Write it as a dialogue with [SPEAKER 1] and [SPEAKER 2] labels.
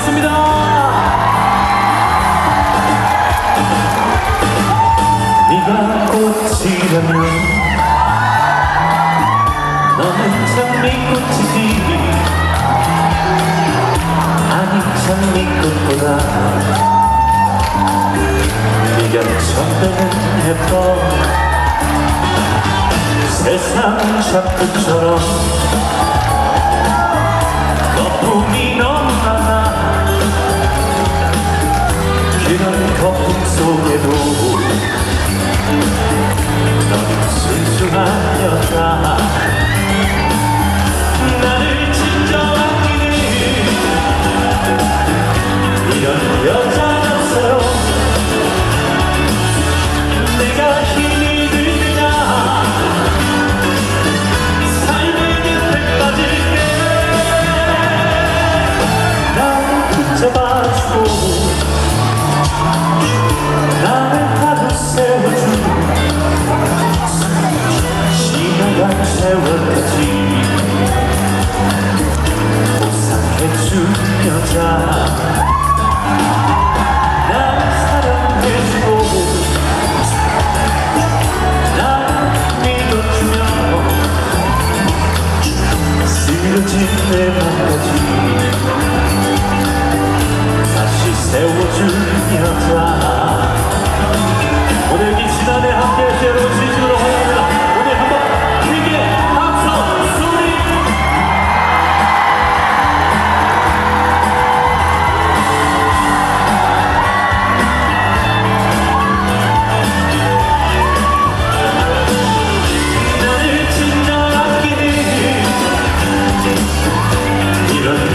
[SPEAKER 1] 반갑습니다. 네가 꽃이라면 너는 장미꽃이지 아니 장미꽃보다 네가 천배는 예뻐 세상 작품처럼